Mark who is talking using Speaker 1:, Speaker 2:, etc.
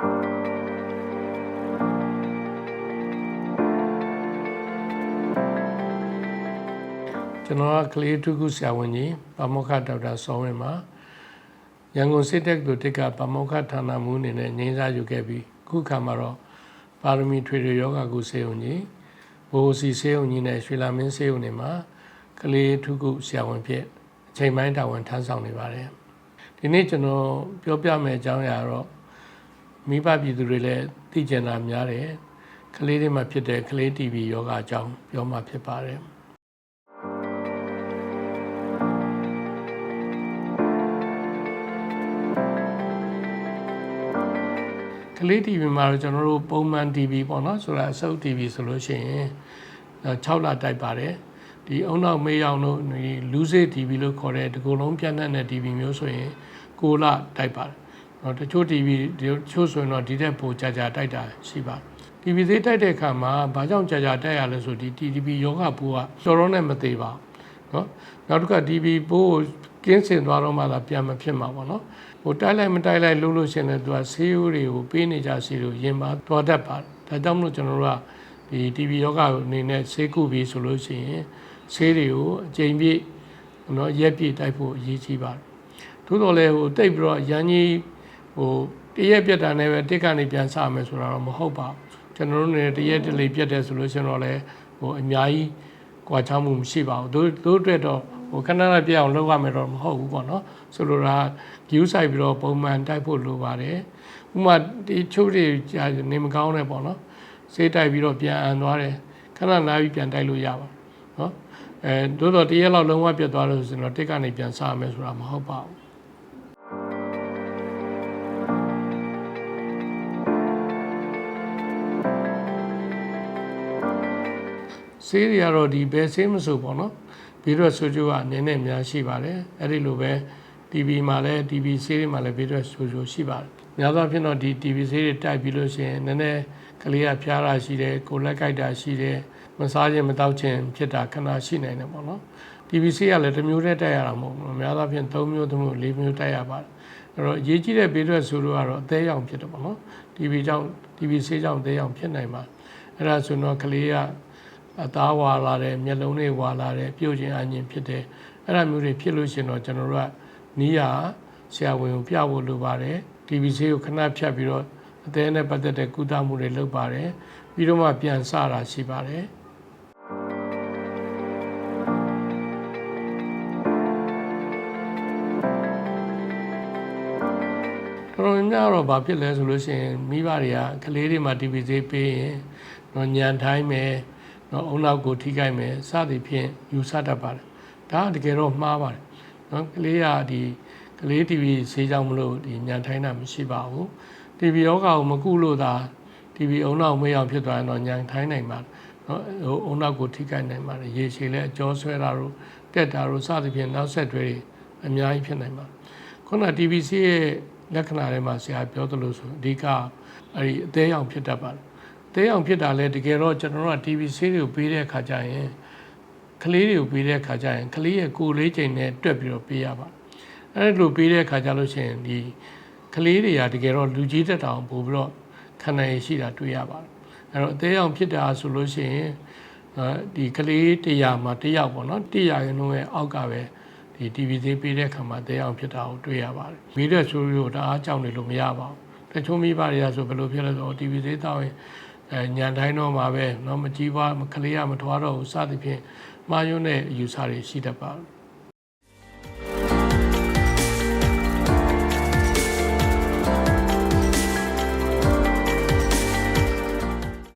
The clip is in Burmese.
Speaker 1: ကျွန်တော်ကကလေးထုခုဆရာဝန်ကြီးပါမောက္ခဒေါက်တာစောဝင်းပါရန်ကုန်စစ်တပ်တို့တက်ကပါမောက္ခဌာနမှူးအနေနဲ့ငင်းစားယူခဲ့ပြီးခုခါမှာတော့ပါရမီထွေထွေယောဂကုဆေးုံကြီးဘိုးစီဆေးုံကြီးနဲ့ရွှေလာမင်းဆေးုံတွေမှာကလေးထုခုဆရာဝန်ဖြစ်အချိန်ပိုင်းတာဝန်ထမ်းဆောင်နေပါတယ်ဒီနေ့ကျွန်တော်ပြောပြမယ့်အကြောင်းအရာတော့ မိဘပြည်သူတွေလည်းသိကျင်တာများတယ်ကလေးတွေမှာဖြစ်တဲ့ကလေး TB ယောဂအကြောင်းပြောမှဖြစ်ပါတယ်ကလေး TV မှာတော့ကျွန်တော်တို့ပုံမှန် TV ပေါ့နော်ဆိုတာအစုပ် TV ဆိုလို့ရှိရင်6လတိုက်ပါတယ်ဒီအုံနောက်မေးအောင်တို့ဒီလူစေး TV လို့ခေါ်တဲ့ဒီကုလုံးပြန့်နှံ့တဲ့ TV မျိုးဆိုရင်6လတိုက်ပါတယ် နော်တချို့ TV တချို့ဆိုရင်တော့ဒီတက်ပိုကြာကြာတိုက်တာရှိပါတယ် TV သေးတိုက်တဲ့အခါမှာဘာကြောင့်ကြာကြာတိုက်ရလဲဆိုဒီ TTV ယောဂပိုးကတော်တော်နဲ့မသေးပါဘူးနော်နောက်တစ်ခါ TV ပိုးကင်းစင်သွားတော့မှသာပြန်မဖြစ်မှာပေါ့နော်ဟိုတိုက်လိုက်မတိုက်လိုက်လို့လို့ရှင်လည်းသူကဆေးရိုးတွေကိုပေးနေကြစီလို့ရင်ပါသွားတတ်ပါတယ်ဒါကြောင့်မလို့ကျွန်တော်တို့ကဒီ TV ယောဂအနေနဲ့ဆေးကုပြီးဆိုလို့ရှိရင်ဆေးတွေကိုအကြိမ်ပြည့်နော်ရက်ပြည့်တိုက်ဖို့အရေးကြီးပါတယ်သို့တော်လည်းဟိုတိတ်ပြီးတော့ရန်ကြီး ဟိုတရက်ပြတ်တာနဲ့ပဲတစ်ကနေပြန်စမယ်ဆိုတာတော့မဟုတ်ပါဘူးကျွန်တော်တို့နေတရက်တလေပြတ်တယ်ဆိုလို့ရှင်တော့လည်းဟိုအများကြီးကွာခြားမှုမရှိပါဘူးတို့တို့အတွက်တော့ဟိုခဏခဏပြအောင်လုပ်ရမယ်တော့မဟုတ်ဘူးပေါ့နော်ဆိုလိုတာ view ဆိုင်ပြီးတော့ပုံမှန်တိုက်ဖို့လိုပါတယ်ဥပမာဒီချိုးတွေကြာနေမကောင်းနဲ့ပေါ့နော်စေးတိုက်ပြီးတော့ပြန်အန်သွားတယ်ခဏနားပြီးပြန်တိုက်လို့ရပါနော်အဲသို့တော့တရက်လောက်လုံးဝပြတ်သွားလို့ဆိုတော့တစ်ကနေပြန်စားမယ်ဆိုတာမဟုတ်ပါဘူး ဆေးတွေကတော့ဒီဘယ်ဆေးမဆိုပေါ့နော်ဗီရွက်ဆိုးကျိုးကနည်းနည်းများရှိပါတယ်အဲ့ဒီလိုပဲ TV မှာလည်း TV ဆေးတွေမှာလည်းဗီရွက်ဆိုးကျိုးရှိပါတယ်များသောအားဖြင့်တော့ဒီ TV ဆေးတွေတိုက်ပြီးလို့ရှိရင်နည်းနည်းကလေးကဖျားတာရှိတယ်ကိုယ်လက်ကြိုက်တာရှိတယ်မစားခြင်းမတောက်ခြင်းဖြစ်တာခဏရှိနိုင်တယ်ပေါ့နော် TV ဆေးကလည်းတစ်မျိုးတည်းတိုက်ရတာမဟုတ်ဘူးများသောအားဖြင့်၃မျိုး၃မျိုး၄မျိုးတိုက်ရပါတယ်အဲ့တော့အရေးကြီးတဲ့ဗီရွက်ဆိုးတော့ကတော့အသေးရောင်ဖြစ်တယ်ပေါ့နော် TV ကြောင့် TV ဆေးကြောင့်အသေးရောင်ဖြစ်နိုင်ပါတယ်အဲ့ဒါဆိုတော့ကလေးက အသားဝါလာတယ်မျက်လုံးတွေဝါလာတယ်ပြုတ်ခြင်းအငြင်ဖြစ်တယ်အဲ့ဒါမျိုးတွေဖြစ်လို့ရှင်တော့ကျွန်တော်တို့ကနီးရဆရာဝန်ကိုပြဖို့လိုပါတယ် TBC ကိုခဏဖြတ်ပြီးတော့အသေးနဲ့ပတ်သက်တဲ့ကုသမှုတွေလုပ်ပါတယ်ပြီးတော့မှပြန်စတာရှိပါတယ်တော်တော်များများတော့ဘာဖြစ်လဲဆိုလို့ရှိရင်မိဘတွေကကလေးတွေမှာ TBC ပေးရင်တော့ညံထိုင်းမယ် နော်အုံနောက်ကိုထိခိုက်မယ်စသည်ဖြင့်ယူဆတတ်ပါတယ်ဒါကတကယ်တော့မှားပါတယ်နော်ကလေးကဒီကလေး TV ဆေးကြောင့်မလို့ဒီညံထိုင်းတာမရှိပါဘူး TV ယောဂါကိုမကုလို့သာ TV အုံနောက်မေးအောင်ဖြစ်သွားရင်တော့ညံထိုင်းနိုင်ပါတယ်နော်ဟိုအုံနောက်ကိုထိခိုက်နိုင်ပါတယ်ရေရှည်လဲအကျော်ဆွဲတာတို့တက်တာတို့စသည်ဖြင့်နောက်ဆက်တွဲတွေအများကြီးဖြစ်နိုင်ပါတယ်ခုန TBC ရဲ့လက္ခဏာတွေမှာဆရာပြောသလိုဆိုအဓိကအဲ့ဒီအသေးအောင်ဖြစ်တတ်ပါတယ် အသေးအောင်ဖြစ်တာလဲတကယ်တော့ကျွန်တော်တို့က TV ဆေးတွေကိုပေးတဲ့အခါကျရင်ကလေးတွေကိုပေးတဲ့အခါကျရင်ကလေးရဲ့ကိုယ်လေးချိန်နဲ့တွက်ပြီးတော့ပေးရပါတယ်အဲ့လိုပေးတဲ့အခါကျလို့ရှိရင်ဒီကလေးတွေကတကယ်တော့လူကြီးတက်တောင်ပို့ပြီးတော့ခံနိုင်ရရှိတာတွေ့ရပါတယ်အဲ့တော့အသေးအောင်ဖြစ်တာဆိုလို့ရှိရင်ဒီကလေးတရားမှာတယောက်ပေါ့နော်တရားရင်လုံးရဲ့အောက်ကပဲဒီ TV သေးပေးတဲ့အခါမှာအသေးအောင်ဖြစ်တာကိုတွေ့ရပါတယ်မိတဲ့ဆိုးရိုးတအားကြောက်နေလို့မရပါဘူးတချို့မိဘတွေကဆိုဘယ်လိုဖြစ်လဲဆိုတော့ TV သေးတောက်ရင် အဲညံတိုင်းတော့မှာပဲเนาะမကြီးပွားကလေးကမထွားတော့ဘူးစသဖြင့်မှားယွန်းတဲ့အယူဆတွေရှိတတ်ပါတယ်